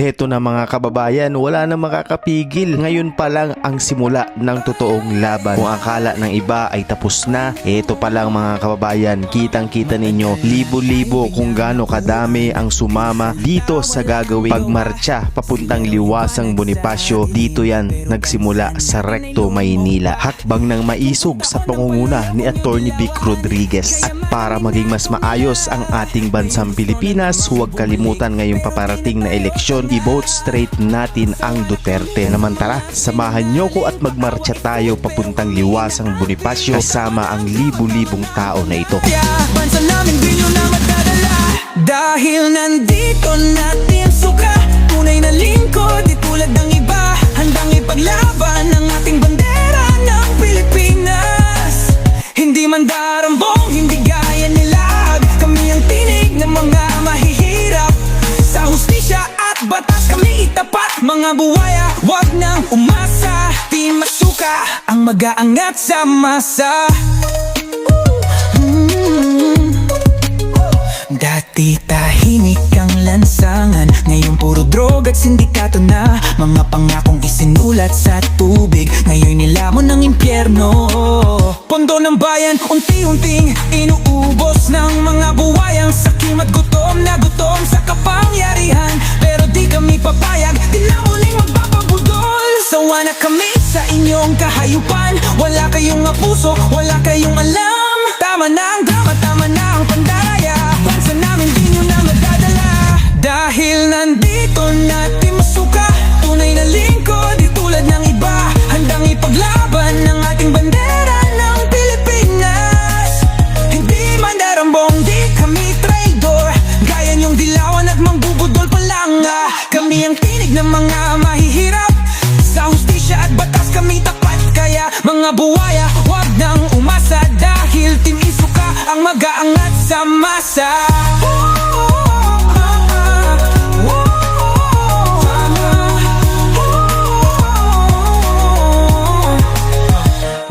Heto na mga kababayan, wala na makakapigil. Ngayon pa lang ang simula ng totoong laban. Kung akala ng iba ay tapos na, heto pa lang mga kababayan, kitang-kita ninyo libo-libo kung gaano kadami ang sumama dito sa gagawing pagmarcha papuntang liwasang Bonifacio. Dito yan nagsimula sa Recto, Maynila. Hakbang ng maisog sa pangunguna ni Attorney Vic Rodriguez. At para maging mas maayos ang ating bansang Pilipinas, huwag kalimutan ngayong paparating na eleksyon, i-vote straight natin ang Duterte. Naman tara, samahan nyo ko at magmarcha tayo papuntang liwasang Bonifacio kasama ang libu-libong tao na ito. Bansa namin di nyo na madadala Dahil nandito natin suka Tunay na lingkod di tulad ng iba Handang ipaglaban ang ating bandera ng Pilipinas Hindi man darambong, kami itapat Mga buwaya, wag nang umasa. Di masuka ang mag-aangat sa masa. Dati tahimik ang lansangan Ngayon puro drog at sindikato na. Mga pangakong isinulat sa tubig Ngayon nilamon ng impyerno. Pondo ng bayan unti-unting inuubos ng mga buwayang Sakim at gutom na gutom sa kapangyarihan Pero di kami papayag, di na muling magpapabudol. Sawa na kami sa inyong kahayupan Wala kayong apuso, wala kayong alam. Tama na ang drama, tama na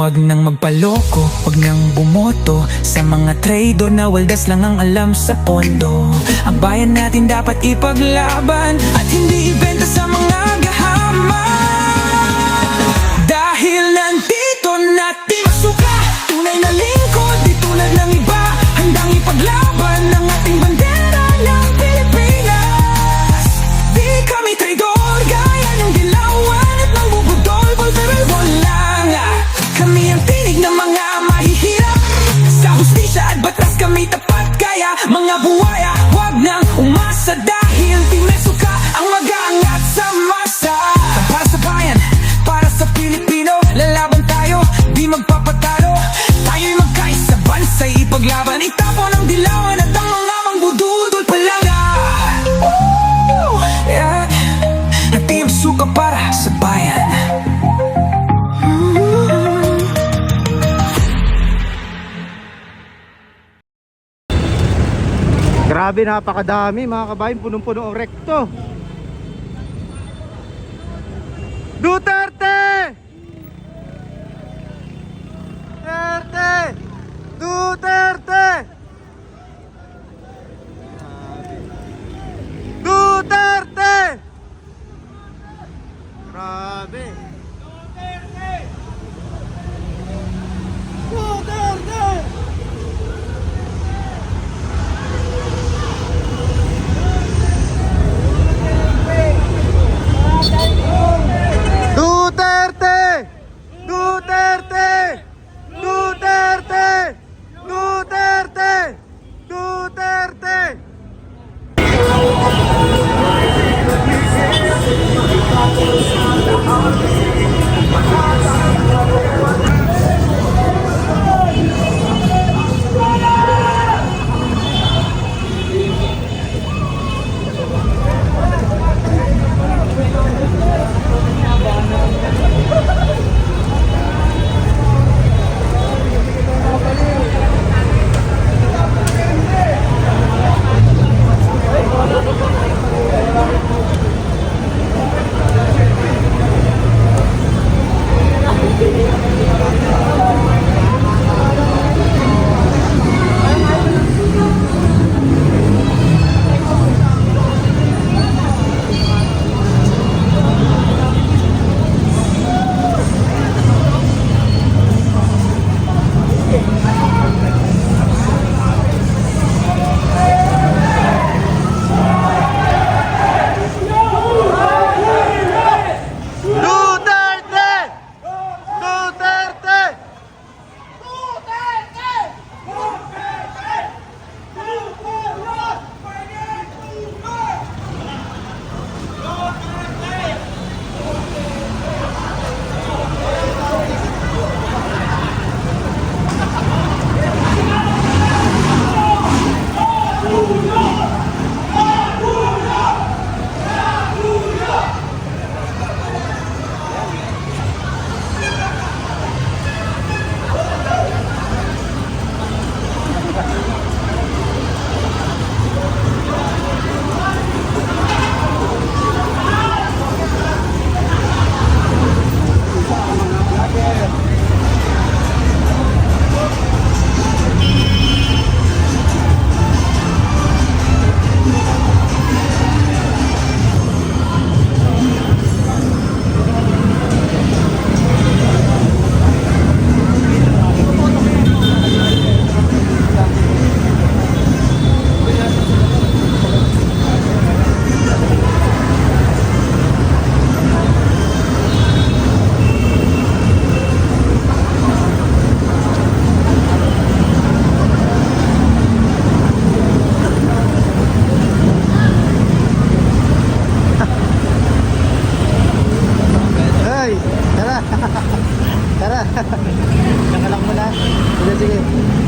Wag nang magpaloko, wag nang bumoto. Sa mga trader na waldas lang ang alam sa pondo. Ang bayan natin dapat ipaglaban At hindi ibenta sa Grabe, napakadami mga kabayan, punong-puno ang rekto. Duterte! Duterte! Duterte! って。Tara. Nakalang mo na. Sige, sige.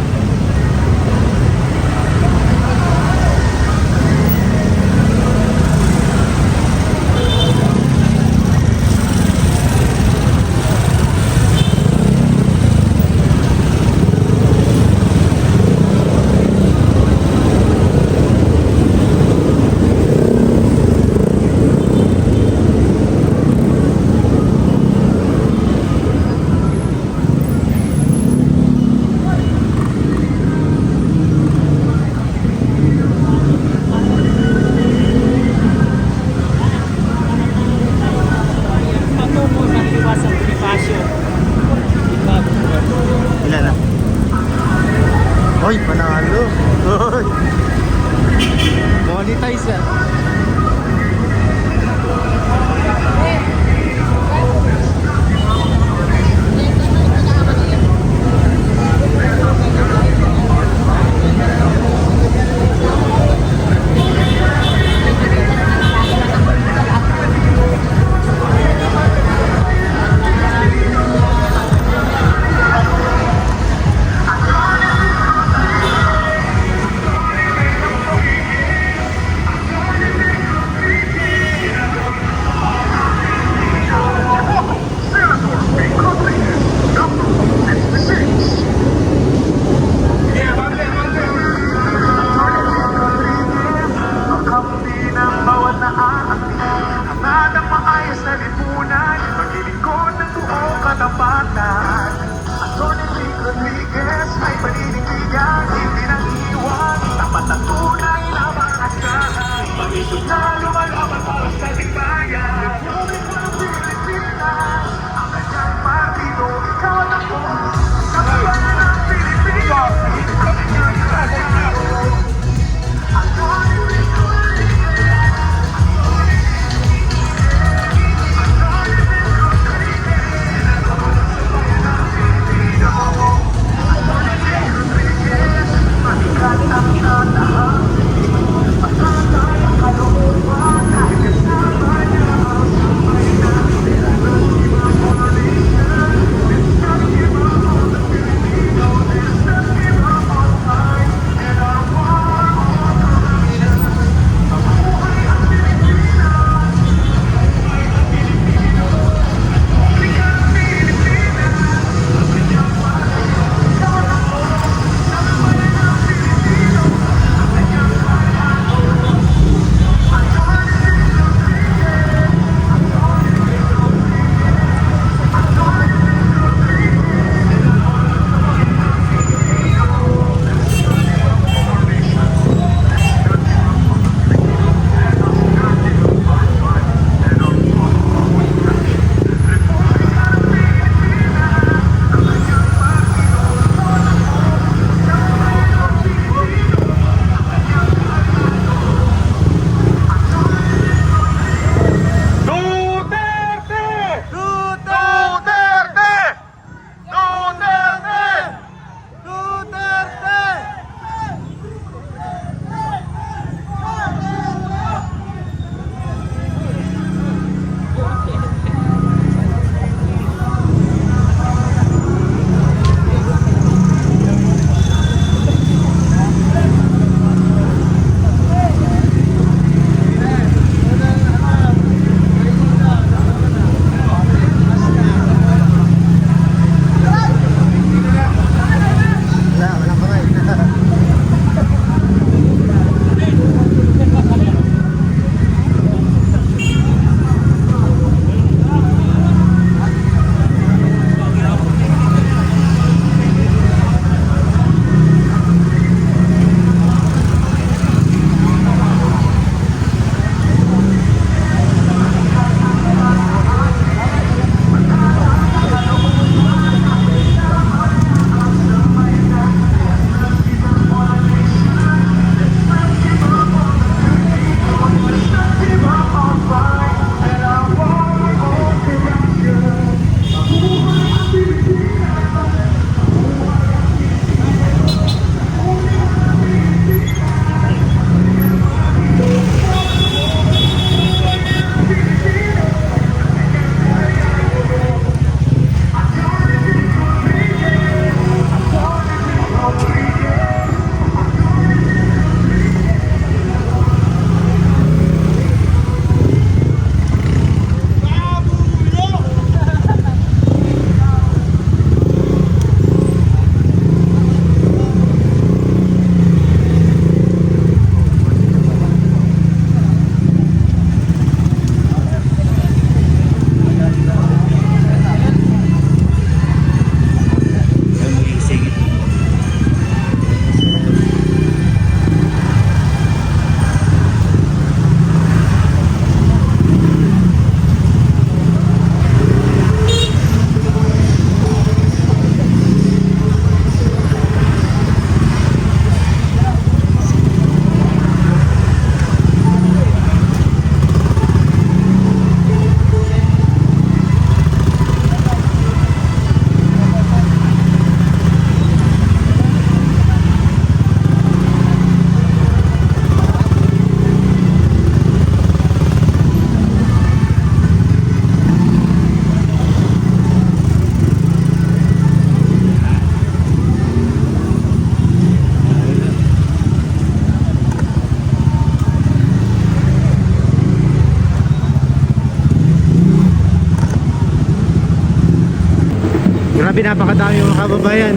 Grabe napakadami mga kababayan.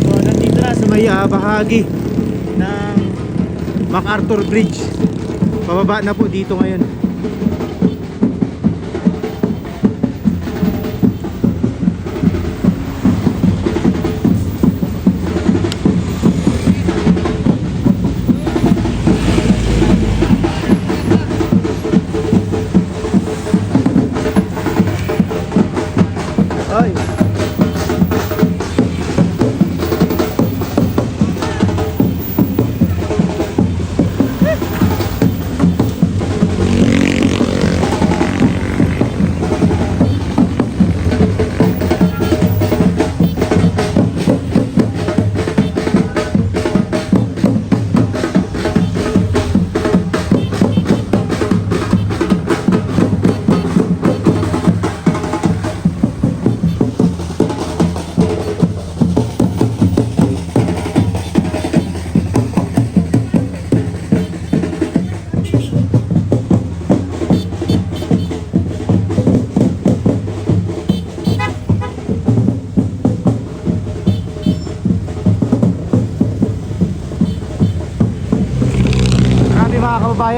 So, nandito na sa may uh, bahagi ng MacArthur Bridge. Pababa na po dito ngayon.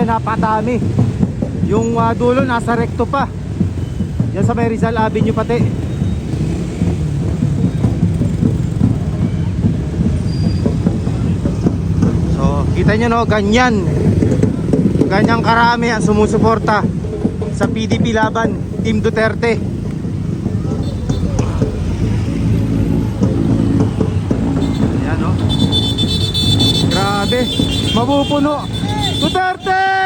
Napakadami. Yung ah, dulo nasa recto pa. Yan sa may Rizal Avenue pati. So, kita nyo no, ganyan. Ganyang karami ang sumusuporta sa PDP laban, Team Duterte. Ayan no. Grabe, mapupuno. Duterte!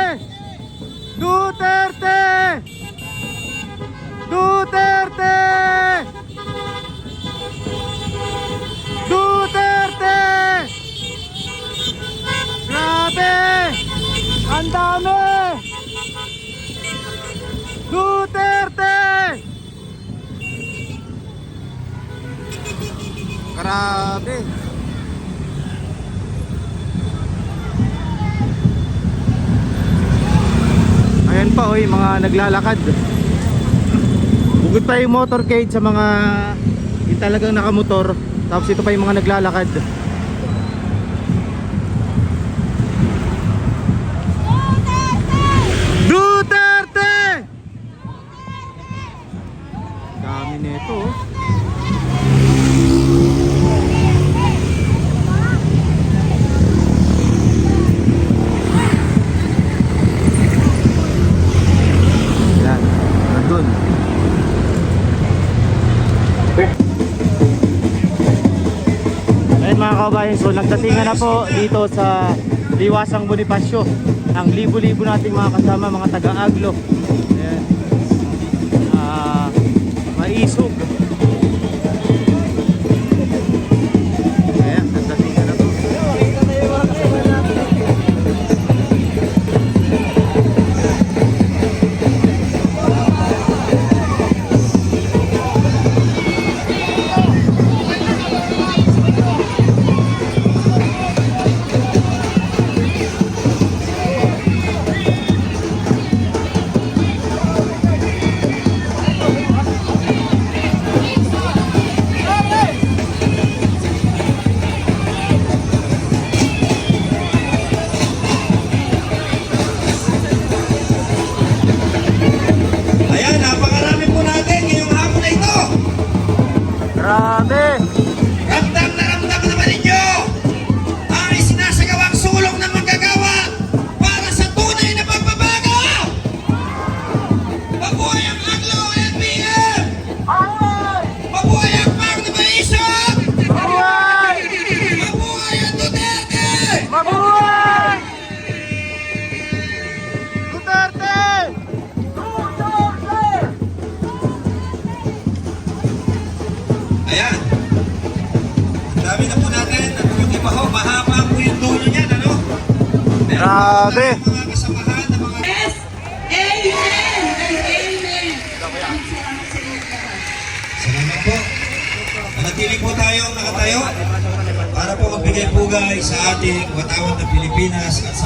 Duterte! Duterte! Duterte! Grabe! Ang dami! Duterte! Grabe! Ayan pa oy, mga naglalakad. Bukod pa yung motorcade sa mga yung talagang nakamotor. Tapos ito pa yung mga naglalakad. Kabayan, so nagdatingan na po dito sa Liwasang Bonifacio ang libo-libo nating mga kasama, mga taga-aglo. Ayan. Ah, maisog. Grabe. Yes! Amen! And amen! Salamat po. Manatili po tayo nakatayo para po magbigay pugay sa ating watawat na Pilipinas at sa